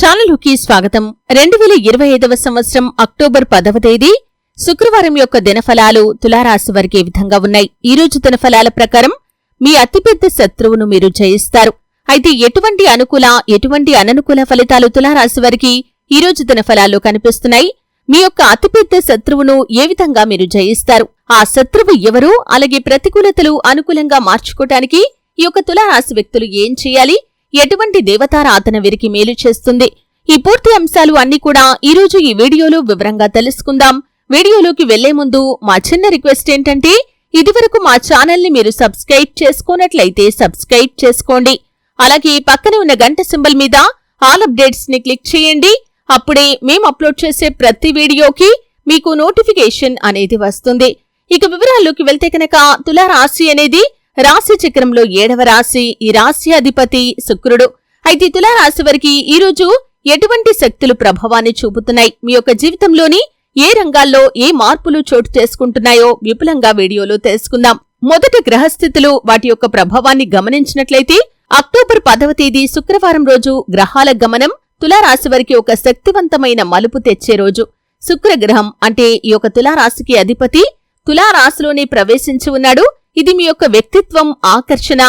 ఛానలుకి స్వాగతం. రెండు వేల ఇరవై ఐదవ సంవత్సరం అక్టోబర్ పదవ తేదీ. శుక్రవారం యొక్క దినఫలాలు తులారాశి వారికి ఈ విధంగా ఉన్నాయి. ఈ రోజు దినఫలాల ప్రకారం మీ అతిపెద్ద శత్రువును మీరు జయిస్తారు. అయితే ఎటువంటి అనుకూల ఎటువంటి అననుకూల ఫలితాలు తులారాశి వారికి ఈ రోజు దినఫలాల్లో కనిపిస్తున్నాయి? మీ యొక్క అతిపెద్ద శత్రువును ఏ విధంగా మీరు జయిస్తారు? ఆ శత్రువు ఎవరు? అలాగే ప్రతికూలతలు అనుకూలంగా మార్చుకోవటానికి ఈ యొక్క తులారాశి వ్యక్తులు ఏం చేయాలి? ఎటువంటి దేవతారాధన వీరికి మేలు చేస్తుంది? ఈ పూర్తి అంశాలు అన్ని కూడా ఈ రోజు ఈ వీడియోలో వివరంగా తెలుసుకుందాం. వీడియోలోకి వెళ్ళే ముందు మా చిన్న రిక్వెస్ట్ ఏంటంటే ఇదివరకు మా ఛానల్ని మీరు సబ్స్క్రైబ్ చేసుకున్నట్లయితే సబ్స్క్రైబ్ చేసుకోండి. అలాగే పక్కనే ఉన్న గంట సింబల్ మీద ఆల్ అప్డేట్స్ని క్లిక్ చేయండి. అప్పుడే మేము అప్లోడ్ చేసే ప్రతి వీడియోకి మీకు నోటిఫికేషన్ అనేది వస్తుంది. ఇక వివరాల్లోకి వెళ్తే కనుక తులారాశి అనేది రాశి చక్రంలో ఏడవ రాశి ఈ రాశి అధిపతి శుక్రుడు. అయితే తులారాశి వారికి ఈ రోజు ఎటువంటి శక్తులు ప్రభావాన్ని చూపుతున్నాయి? మీ యొక్క జీవితంలోని ఏ రంగాల్లో ఏ మార్పులు చోటు చేసుకుంటున్నాయో విపులంగా వీడియోలో తెలుసుకుందాం. మొదట గ్రహస్థితులు వాటి యొక్క ప్రభావాన్ని గమనించినట్లయితే అక్టోబర్ పదవ తేదీ శుక్రవారం రోజు గ్రహాల గమనం తులారాశి వారికి ఒక శక్తివంతమైన మలుపు తెచ్చే రోజు. శుక్రగ్రహం అంటే ఈ యొక్క తులారాశికి అధిపతి తులారాశిలోనే ప్రవేశించి ఉన్నాడు. ఇది మీ యొక్క వ్యక్తిత్వం ఆకర్షణ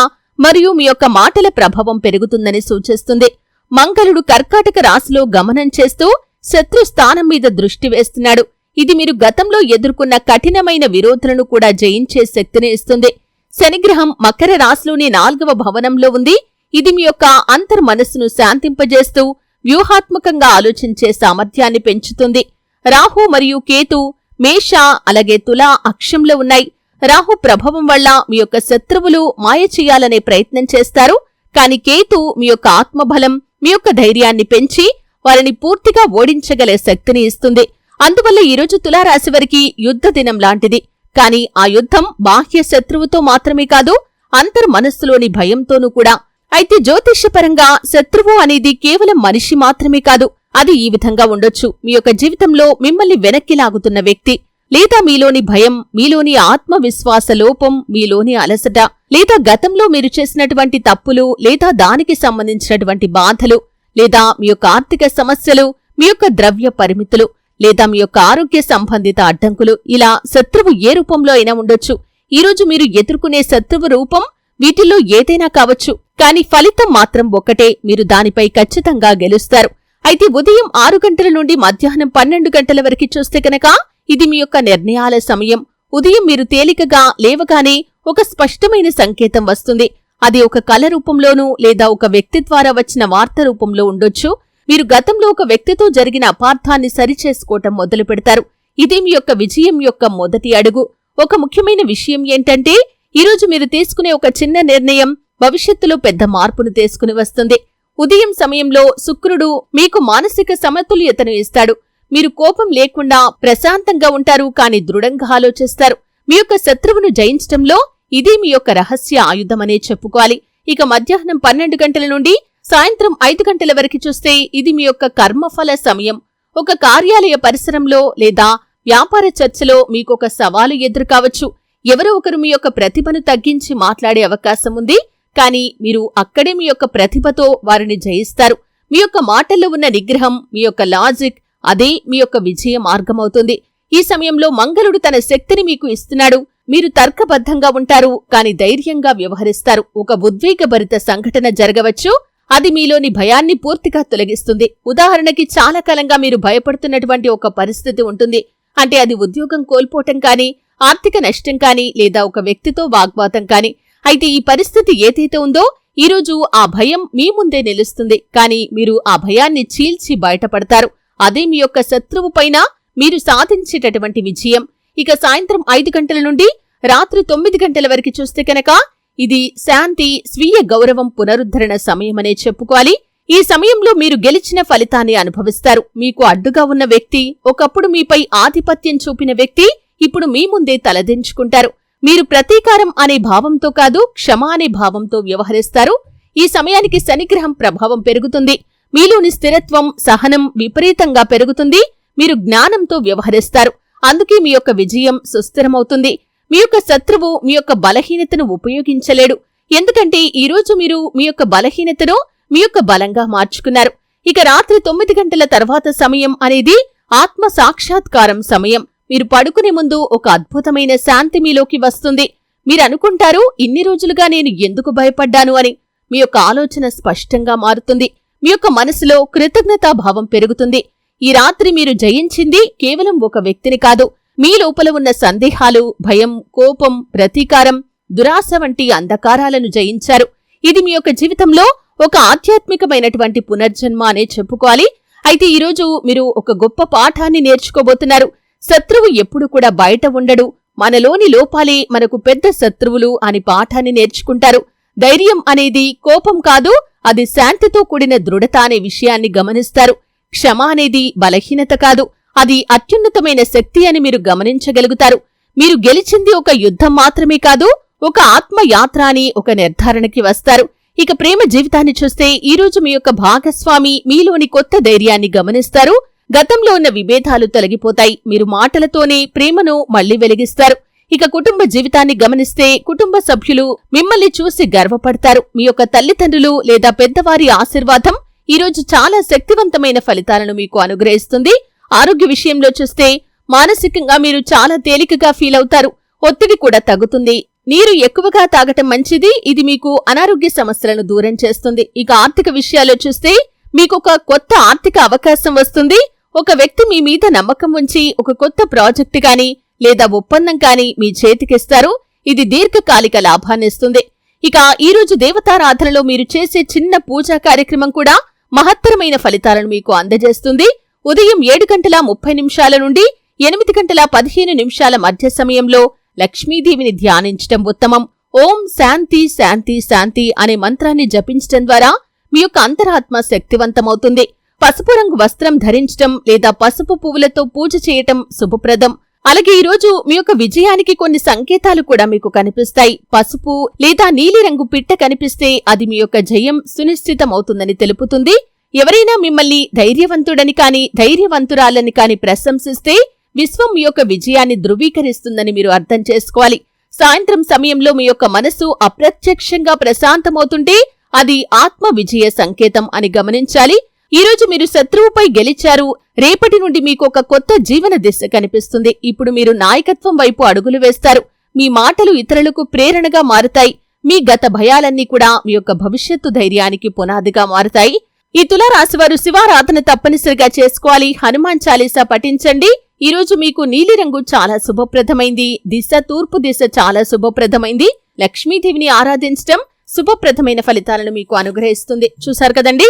మరియు మీ యొక్క మాటల ప్రభావం పెరుగుతుందని సూచిస్తుంది. మంగళుడు కర్కాటక రాశిలో గమనం చేస్తూ శత్రు స్థానం మీద దృష్టి వేస్తున్నాడు. ఇది మీరు గతంలో ఎదుర్కొన్న కఠినమైన విరోధులను కూడా జయించే శక్తిని ఇస్తుంది. శనిగ్రహం మకర రాశిలోని నాల్గవ భవనంలో ఉంది. ఇది మీ యొక్క అంతర్ మనస్సును శాంతింపజేస్తూ వ్యూహాత్మకంగా ఆలోచించే సామర్థ్యాన్ని పెంచుతుంది. రాహు మరియు కేతు మేష అలాగే తులా అక్షంలో ఉన్నాయి. రాహు ప్రభావం వల్ల మీ యొక్క శత్రువులు మాయ చేయాలనే ప్రయత్నం చేస్తారు. కాని కేతు మీ యొక్క ఆత్మబలం మీ యొక్క ధైర్యాన్ని పెంచి వారిని పూర్తిగా ఓడించగలే శక్తిని ఇస్తుంది. అందువల్ల ఈరోజు తులారాశి వారికి యుద్ధ దినం లాంటిది. కాని ఆ యుద్ధం బాహ్య శత్రువుతో మాత్రమే కాదు అంతర్ మనస్సులోని భయంతోనూ కూడా. అయితే జ్యోతిష్యపరంగా శత్రువు అనేది కేవలం మనిషి మాత్రమే కాదు. అది ఈ విధంగా ఉండొచ్చు. మీ యొక్క జీవితంలో మిమ్మల్ని వెనక్కి లాగుతున్న వ్యక్తి. లేదా మీలోని భయం మీలోని ఆత్మవిశ్వాస లోపం మీలోని అలసట లేదా గతంలో మీరు చేసినటువంటి తప్పులు లేదా దానికి సంబంధించినటువంటి బాధలు లేదా మీ యొక్క ఆర్థిక సమస్యలు మీ యొక్క ద్రవ్య పరిమితులు లేదా మీ యొక్క ఆరోగ్య సంబంధిత అడ్డంకులు. ఇలా శత్రువు ఏ రూపంలో అయినా ఉండొచ్చు. ఈరోజు మీరు ఎదుర్కొనే శత్రువు రూపం వీటిల్లో ఏదైనా కావచ్చు. కాని ఫలితం మాత్రం ఒక్కటే. మీరు దానిపై ఖచ్చితంగా గెలుస్తారు. అయితే ఉదయం ఆరు గంటల నుండి మధ్యాహ్నం పన్నెండు గంటల వరకు చూస్తే కనుక ఇది మీ యొక్క నిర్ణయాల సమయం. ఉదయం మీరు తేలికగా లేవగానే ఒక స్పష్టమైన సంకేతం వస్తుంది. అది ఒక కళ రూపంలోనూ లేదా ఒక వ్యక్తి ద్వారా వచ్చిన వార్త రూపంలో ఉండొచ్చు. మీరు గతంలో ఒక వ్యక్తితో జరిగిన అపార్థాన్ని సరిచేసుకోవటం మొదలు పెడతారు. ఇది మీ యొక్క విజయం యొక్క మొదటి అడుగు. ఒక ముఖ్యమైన విషయం ఏంటంటే ఈరోజు మీరు తీసుకునే ఒక చిన్న నిర్ణయం భవిష్యత్తులో పెద్ద మార్పును తీసుకుని వస్తుంది. ఉదయం సమయంలో శుక్రుడు మీకు మానసిక సమతుల్యతను ఇస్తాడు. మీరు కోపం లేకుండా ప్రశాంతంగా ఉంటారు కాని దృఢంగా ఆలోచిస్తారు. మీ యొక్క శత్రువును జయించటంలో ఇది మీ యొక్క రహస్య ఆయుధమనే చెప్పుకోవాలి. ఇక మధ్యాహ్నం పన్నెండు గంటల నుండి సాయంత్రం ఐదు గంటల వరకు చూస్తే ఇది మీ యొక్క కర్మఫల సమయం. ఒక కార్యాలయ పరిసరంలో లేదా వ్యాపార చర్చలో మీకొక సవాలు ఎదురు కావచ్చు. ఎవరో ఒకరు మీ యొక్క ప్రతిభను తగ్గించి మాట్లాడే అవకాశం ఉంది. కానీ మీరు అక్కడే మీ యొక్క ప్రతిభతో వారిని జయిస్తారు. మీ యొక్క మాటల్లో ఉన్న నిగ్రహం మీ యొక్క లాజిక్ అదే మీ యొక్క విజయ మార్గమవుతుంది. ఈ సమయంలో మంగళుడు తన శక్తిని మీకు ఇస్తున్నాడు. మీరు తర్కబద్ధంగా ఉంటారు కాని ధైర్యంగా వ్యవహరిస్తారు. ఒక ఉద్వేగభరిత సంఘటన జరగవచ్చు. అది మీలోని భయాన్ని పూర్తిగా తొలగిస్తుంది. ఉదాహరణకి చాలా కాలంగా మీరు భయపడుతున్నటువంటి ఒక పరిస్థితి ఉంటుంది. అంటే అది ఉద్యోగం కోల్పోవటం కాని ఆర్థిక నష్టం కాని లేదా ఒక వ్యక్తితో వాగ్వాదం కాని. అయితే ఈ పరిస్థితి ఏదైతే ఉందో ఈరోజు ఆ భయం మీ ముందే నిలుస్తుంది. కానీ మీరు ఆ భయాన్ని చీల్చి బయటపడతారు. అదే మీ యొక్క శత్రువు పైన మీరు సాధించేటటువంటి విజయం. ఇక సాయంత్రం ఐదు గంటల నుండి రాత్రి తొమ్మిది గంటల వరకు చూస్తే కనుక ఇది శాంతి స్వీయ గౌరవం పునరుద్ధరణ సమయమనే చెప్పుకోవాలి. ఈ సమయంలో మీరు గెలిచిన ఫలితాన్ని అనుభవిస్తారు. మీకు అడ్డుగా ఉన్న వ్యక్తి ఒకప్పుడు మీపై ఆధిపత్యం చూపిన వ్యక్తి ఇప్పుడు మీ ముందే తలదించుకుంటారు. మీరు ప్రతీకారం అనే భావంతో కాదు క్షమ అనే భావంతో వ్యవహరిస్తారు. ఈ సమయానికి శనిగ్రహం ప్రభావం పెరుగుతుంది. మీలోని స్థిరత్వం సహనం విపరీతంగా పెరుగుతుంది. మీరు జ్ఞానంతో వ్యవహరిస్తారు. అందుకే మీ యొక్క విజయం సుస్థిరమవుతుంది. మీ యొక్క శత్రువు మీ యొక్క బలహీనతను ఉపయోగించలేడు. ఎందుకంటే ఈరోజు మీరు మీ యొక్క బలహీనతను మీ యొక్క బలంగా మార్చుకున్నారు. ఇక రాత్రి తొమ్మిది గంటల తర్వాత సమయం అనేది ఆత్మ సాక్షాత్కారం సమయం. మీరు పడుకునే ముందు ఒక అద్భుతమైన శాంతి మీలోకి వస్తుంది. మీరు అనుకుంటారు ఇన్ని రోజులుగా నేను ఎందుకు భయపడ్డాను అని. మీ యొక్క ఆలోచన స్పష్టంగా మారుతుంది. మీ యొక్క మనసులో కృతజ్ఞతాభావం పెరుగుతుంది. ఈ రాత్రి మీరు జయించింది కేవలం ఒక వ్యక్తిని కాదు. మీ లోపల ఉన్న సందేహాలు భయం కోపం ప్రతీకారం దురాశ వంటి అంధకారాలను జయించారు. ఇది మీ యొక్క జీవితంలో ఒక ఆధ్యాత్మికమైనటువంటి పునర్జన్మ అనే చెప్పుకోవాలి. అయితే ఈరోజు మీరు ఒక గొప్ప పాఠాన్ని నేర్చుకోబోతున్నారు. శత్రువు ఎప్పుడు కూడా బయట ఉండడు. మనలోని లోపాలే మనకు పెద్ద శత్రువులు అని పాఠాన్ని నేర్చుకుంటారు. ధైర్యం అనేది కోపం కాదు అది శాంతితో కూడిన దృఢత అనే విషయాన్ని గమనిస్తారు. క్షమ అనేది బలహీనత కాదు అది అత్యున్నతమైన శక్తి అని మీరు గమనించగలుగుతారు. మీరు గెలిచింది ఒక యుద్ధం మాత్రమే కాదు ఒక ఆత్మయాత్ర అని ఒక నిర్ధారణకి వస్తారు. ఇక ప్రేమ జీవితాన్ని చూస్తే ఈ రోజు మీ యొక్క భాగస్వామి మీలోని కొత్త ధైర్యాన్ని గమనిస్తారు. గతంలో ఉన్న విభేదాలు తొలగిపోతాయి. మీరు మాటలతోనే ప్రేమను మళ్ళీ వెలిగిస్తారు. ఇక కుటుంబ జీవితాన్ని గమనిస్తే కుటుంబ సభ్యులు మిమ్మల్ని చూసి గర్వపడతారు. మీ యొక్క తల్లిదండ్రులు లేదా పెద్దవారి ఆశీర్వాదం ఈరోజు చాలా శక్తివంతమైన ఫలితాలను మీకు అనుగ్రహిస్తుంది. ఆరోగ్య విషయంలో చూస్తే మానసికంగా మీరు చాలా తేలికగా ఫీల్ అవుతారు. ఒత్తిడి కూడా తగ్గుతుంది. నీరు ఎక్కువగా తాగటం మంచిది. ఇది మీకు అనారోగ్య సమస్యలను దూరం చేస్తుంది. ఇక ఆర్థిక విషయాల్లో చూస్తే మీకు ఒక కొత్త ఆర్థిక అవకాశం వస్తుంది. ఒక వ్యక్తి మీ మీద నమ్మకం ఉంచి ఒక కొత్త ప్రాజెక్టు గాని లేదా ఒప్పందం కాని మీ చేతికిస్తారు. ఇది దీర్ఘకాలిక లాభాన్నిస్తుంది ఇక ఈరోజు దేవతారాధనలో మీరు చేసే చిన్న పూజా కార్యక్రమం కూడా మహత్తరమైన ఫలితాలను మీకు అందజేస్తుంది. ఉదయం ఏడు గంటల ముప్పై నిమిషాల నుండి ఎనిమిది గంటల పదిహేను నిమిషాల మధ్య సమయంలో లక్ష్మీదేవిని ధ్యానించటం ఉత్తమం. ఓం శాంతి శాంతి శాంతి అనే మంత్రాన్ని జపించటం ద్వారా మీ యొక్క అంతరాత్మ శక్తివంతమవుతుంది. పసుపు రంగు వస్త్రం ధరించటం లేదా పసుపు పువ్వులతో పూజ చేయటం శుభప్రదం. అలాగే ఈరోజు మీ యొక్క విజయానికి కొన్ని సంకేతాలు కూడా మీకు కనిపిస్తాయి. పసుపు లేదా నీలిరంగు పిట్ట కనిపిస్తే అది మీ యొక్క జయం సునిశ్చితమవుతుందని తెలుపుతుంది. ఎవరైనా మిమ్మల్ని ధైర్యవంతుడని కాని ధైర్యవంతురాలని కాని ప్రశంసిస్తే విశ్వం మీ యొక్క విజయాన్ని ధృవీకరిస్తుందని మీరు అర్థం చేసుకోవాలి. సాయంత్రం సమయంలో మీ యొక్క మనసు అప్రత్యక్షంగా ప్రశాంతమవుతుంటే అది ఆత్మ విజయ సంకేతం అని గమనించాలి. ఈరోజు మీరు శత్రువుపై గెలిచారు. రేపటి నుండి మీకు ఒక కొత్త జీవన దిశ కనిపిస్తుంది. ఇప్పుడు మీరు నాయకత్వం వైపు అడుగులు వేస్తారు. మీ మాటలు ఇతరులకు ప్రేరణగా మారుతాయి. మీ గత భయాలన్నీ కూడా మీ యొక్క భవిష్యత్తు ధైర్యానికి పునాదిగా మారుతాయి. ఈ తులారాశివారు శివారాధన తప్పనిసరిగా చేసుకోవాలి. హనుమాన్ చాలీసా పఠించండి. ఈరోజు మీకు నీలిరంగు చాలా శుభప్రదమైంది. దిశ తూర్పు దిశ చాలా శుభప్రదమైంది. లక్ష్మీదేవిని ఆరాధించటం శుభప్రదమైన ఫలితాలను మీకు అనుగ్రహిస్తుంది. చూశారు కదండి?